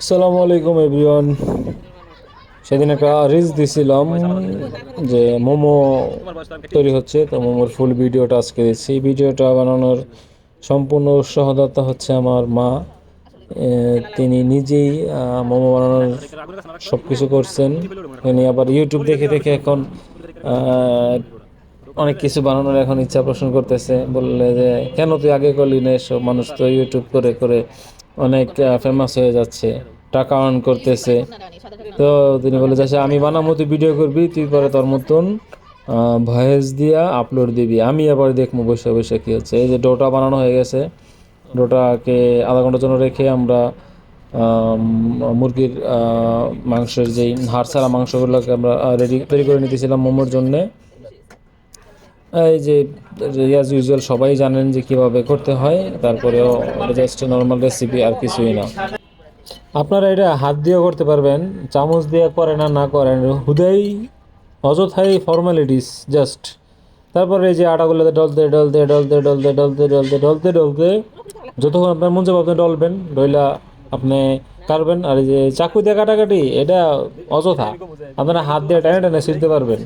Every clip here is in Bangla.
আসসালামু আলাইকুম, এভরিওয়ান। সেদিন একটা রিলস দিছিলাম যে মোমো তৈরি হচ্ছে। তো মোমোর ফুল ভিডিওটা আজকে দিচ্ছি। ভিডিওটা বানানোর সম্পূর্ণ সহদাতা হচ্ছে আমার মা। তিনি নিজেই মোমো বানানোর সব কিছু করছেন। তিনি আবার ইউটিউব দেখে দেখে এখন অনেক কিছু বানানোর এখন ইচ্ছা পোষণ করতেছে। বললে যে, কেন তুই আগে করলি না এসব? মানুষ তো ইউটিউব করে করে অনেক ফেমাস হয়ে যাচ্ছে, টাকা আর্ন করতেছে। তো তিনি বলে যাচ্ছে আমি বানাবো, তুই ভিডিও করবি, তুই পরে তোর মতন ভয়েস দিয়া আপলোড দিবি। আমি আবার দেখব বসে বসে কী হচ্ছে। এই যে ডোটা বানানো হয়ে গেছে, ডোটাকে আধা ঘণ্টার জন্য রেখে আমরা মুরগির মাংসের যেই হাড় ছাড়া মাংসগুলোকে আমরা রেডি তৈরি করে নিতেছিলাম মোমোর জন্যে। এই যে ইয়াজ ইউজুয়াল সবাই জানেন যে কীভাবে করতে হয়, তারপরেও জাস্ট নর্মাল রেসিপি আর কিছুই না। আপনারা এটা হাত দিয়েও করতে পারবেন, চামচ দিয়ে করেন আর না করেন, হুদাই, অযথাই ফর্মালিটিস জাস্ট তারপরে এই যে আটাগুলোতে ডলতে ডলতে ডলতে ডলতে ডলতে ডলতে ডলতে ডলতে যতক্ষণ আপনার মন চাপ আপনি ডলবেন ডইলা আপনি কাটবেন আর এই যে চাকু দিয়ে কাটাকাটি এটা অযথা। আপনারা হাত দিয়ে টেনে টেনে ছিঁড়তে পারবেন।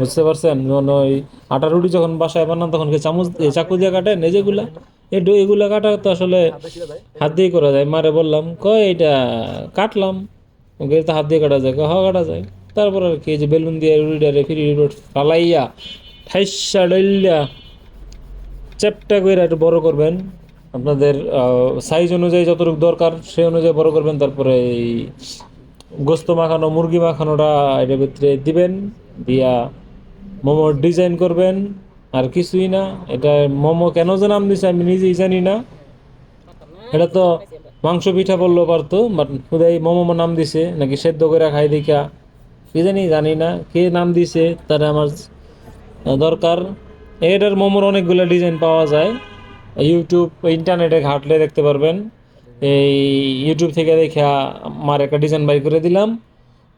বুঝতে পারছেন? যেমন ওই আটা রুটি যখন বাসায় বানান তখন কি চামচ চাকু দিয়ে কাটেন? এই যেগুলা? এই এগুলা কাটা তো আসলে হাত দিয়ে করা যায়। মারে বললাম কয় এটা কাটলাম। ওকে তো হাত দিয়ে কাটা যায়। কয়, হ্যাঁ কাটা যায়। তারপর আর কি যে বেলুন দিয়ে রুটিটারে ফিরি ফালাইয়া ঠাইসা ডইল্লা চ্যাপটা করে একটু বড় করবেন। আপনাদের সাইজ অনুযায়ী যতটুকু দরকার সেই অনুযায়ী বড় করবেন, তারপরে এই গোস্ত মাখানো, মুরগি মাখানোটা এটার ভিতরে দিবেন, দিয়া মোমোর ডিজাইন করবেন, আর কিছুই না। এটা মোমো কেন যে নাম দিছে আমি নিজেই জানি না। এটা তো মাংস পিঠা বললেও পারতো বাট খুদাই মোমো নাম দিছে, নাকি সেদ্ধ করে খাই দেখা। কি জানি জানি না। কে নাম দিছে, তারা আমার দরকার। এটার মোমোর অনেকগুলো ডিজাইন পাওয়া যায়। ইউটিউব ইন্টারনেটে ঘাটলে দেখতে পারবেন। এই ইউটিউব থেকে দেখে আমার একটা ডিজাইন বাই করে দিলাম।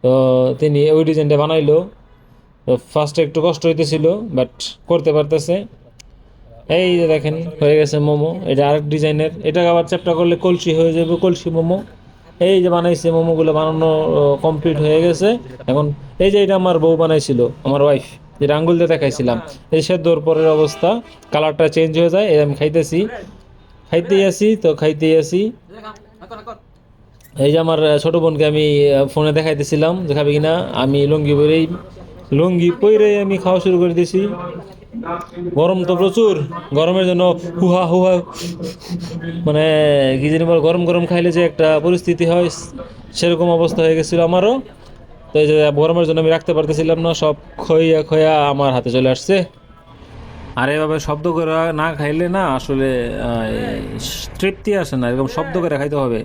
তো তিনি ওই ডিজাইনটা বানাইলো। তো ফার্স্টে একটু কষ্ট হইতেছিল বাট করতে পারতেছে। এই যে দেখেন, হয়ে গেছে মোমো। এটা আরেক ডিজাইনের এটা আবার চ্যাপটা করলে কলসি হয়ে যাবে, কলসি মোমো। এই যে বানাইছে, মোমোগুলো বানানো কমপ্লিট হয়ে গেছে। এখন এই যে এটা আমার বউ বানাইছিল, আমার ওয়াইফ যেটা আঙ্গুল দিয়ে দেখাইছিলাম। এই সেদ্ধর পরের অবস্থা, কালারটা চেঞ্জ হয়ে যায় আমি খাইতেছি। খাইতেই আসি তো খাইতেই আসি এই যে আমার ছোট বোনকে আমি ফোনে দেখাইতেছিলাম দেখাবি কিনা, আমি লুঙ্গি পরেই, লুঙ্গি পরে আমি খাওয়া শুরু করে দিয়েছি। গরম তো প্রচুর, গরমের জন্য হুহা হুহা মানে কি জানি বল, গরম গরম খাইলে যে একটা পরিস্থিতি হয়, সেরকম অবস্থা হয়ে গেছিল আমারও। তো এই যে গরমের জন্য আমি রাখতে পারতেছিলাম না, সব খইয়া খইয়া আমার হাতে চলে আসছে। আর এভাবে শব্দ করে না খাইলে না আসলে তৃপ্তি আসে না, এরকম শব্দ করে খাইতে হবে।